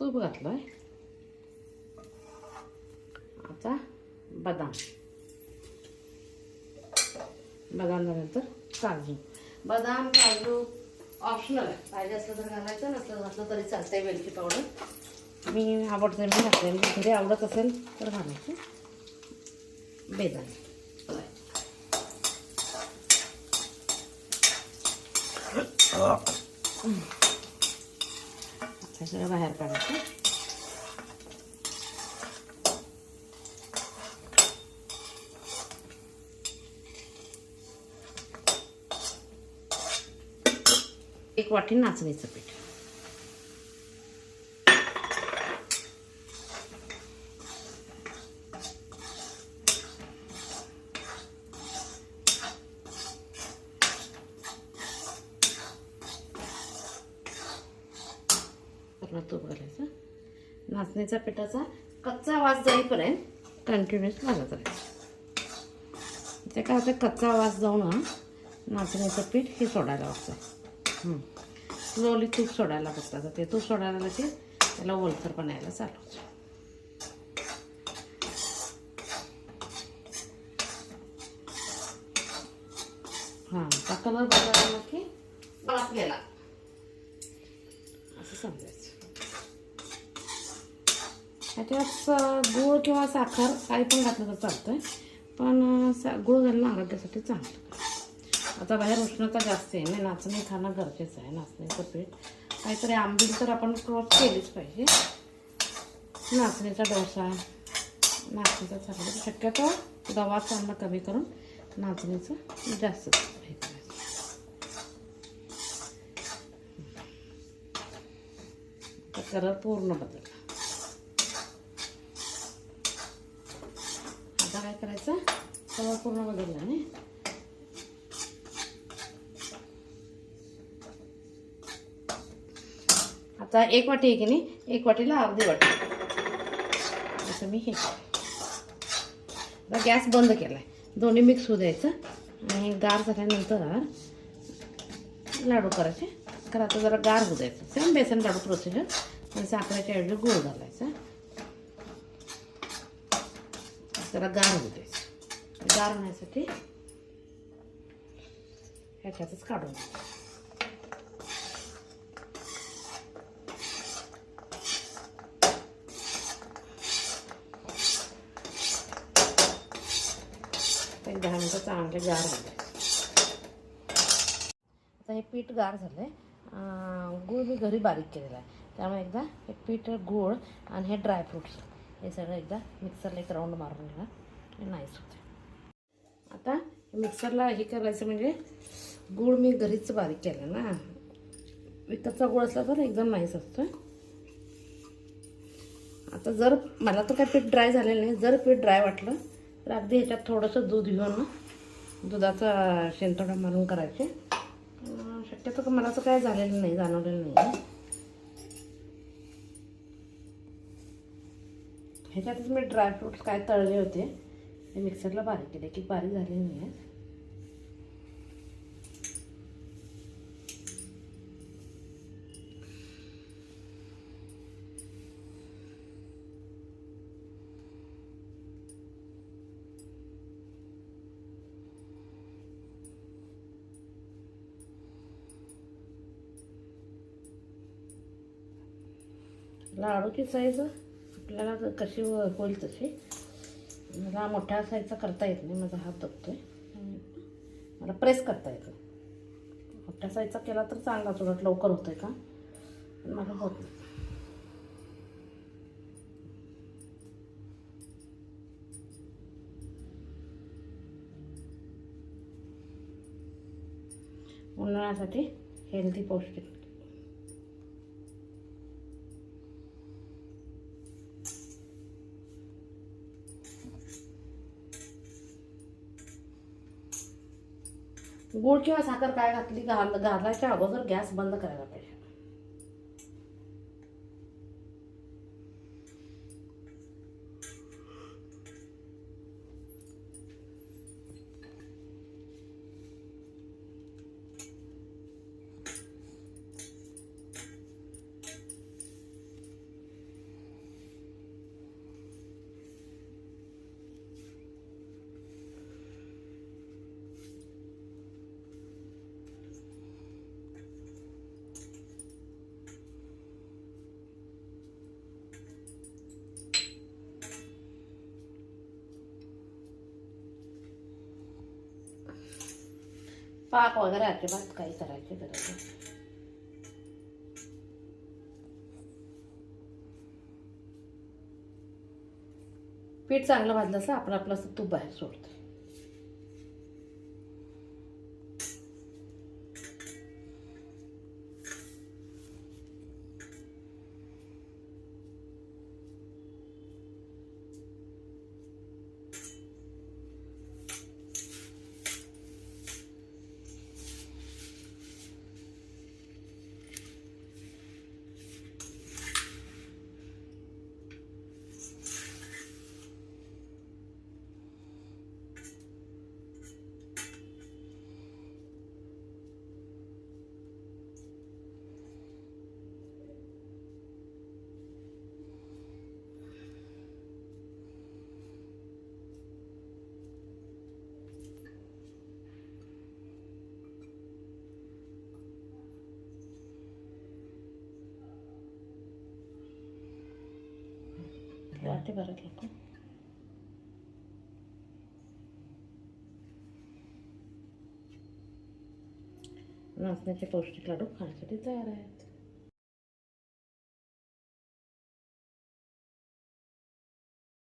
तूप घातलं आहे आता बदाम बदाम झाल्यानंतर काजू बदाम काजू ऑप्शनल आहे पाहिजे असलं तर घालायचं नसलं घातलं तरी चालतंय वेलची पावडर मी आवडते मी घातले म्हणजे घरी आवडत असेल तर घालायचं बेदाणे हे सगळं बाहेर काढायचं एक वाटी नाचणीचं पीठ पूर्ण तूप घालायचं नाचणीच्या पिठाचा कच्चा वास जाईपर्यंत कंटिन्युअस घालत राहायचं ते काय होतं कच्चा वास जाऊन ना नाचणीचं पीठ हे सोडायला लागतं स्लोली तूप सोडायला बघतात ते तूप सोडायला लागते की त्याला ओलसर पण यायला चालू हां आता कलर बघायला की वास गेला. असं समजायचं. त्याच्यात गूळ किंवा साखर काही पण घातलं तर चालतं पण सा गूळ घालणं आरोग्यासाठी चांगलं. आता बाहेर उष्णता जास्त आहे नाही नाचणी खाणं गरजेचं आहे नाचणीचं पीठ. काहीतरी आंबील तर आपण क्रॉस केलीच पाहिजे. नाचणीचा डोसा नाचणीचा चालू शक्यतो गव्हाचं अन्न कमी करून नाचणीचं जास्त हे करायचं. आता कलर पूर्ण बदलला आता काय करायचा. तवा पूर्ण बदलला नाही आता एक वाटी आहे की नाही? एक वाटीला अर्धी वाटी. असं मी हे. गॅस बंद केला आहे दोन्ही मिक्स होऊ द्यायचं. आणि गार झाल्यानंतर लाडू करायचे. कारण आता जरा गार होऊ द्यायचं. सेम बेसन लाडू प्रोसिजर आणि साखरेच्या ऐवजी गुळ घालायचा. जरा गार होऊ द्यायचं. गार होण्यासाठी ह्याच्यातच काढून एक दहा मिनटं चांगले गार झाले आता हे पीठ गार झालं आहे गूळ मी घरी बारीक केलेला आहे. त्यामुळे एकदा हे पीठ गूळ आणि हे ड्रायफ्रूट्स हे सगळं एकदा मिक्सरला एक राऊंड मारून घ्या आणि नाईस होते आता मिक्सरला हे करायचं म्हणजे गूळ मी घरीच बारीक केलं ना. विकतचा गूळ असला तर एकदम नाईस असतो आता जर मला तर काय पीठ ड्राय झालेलं नाही जर पीठ ड्राय वाटलं तर अगदी ह्याच्यात थोडंसं दूध घेऊन दुधाचा शेंतोडा मारून करायचे. शक्यतो का मला तर काय झालेलं नाही जाणवलेलं नाही ह्याच्यातच मी ड्रायफ्रूट्स काय तळले होते हे मिक्सरला बारीक केले की बारीक झाले नाही आहेत लाडूची साईज आपल्याला कशी होईल तशी. मला मोठ्या साईजचा करता येत नाही माझा हात दुखतोय. मला प्रेस करता येतो. मोठ्या साईजचा केला तर चांगला उलट लवकर होतोय का? पण मला होत नाही. उन्हाळ्यासाठी हेल्दी पौष्टिक. गूळ किंवा साखर काय घातली घाल घालायच्या अगोदर गॅस बंद करायला पाहिजे. पाक वगैरे अजिबात काही करायची गरज नाही पीठ चांगलं भाजलं असं आपण आपलं तूप बाहेर सोडतो वाटे परत लोक नाचण्याचे पौष्टिक लाडू खाण्यासाठी तयार आहेत.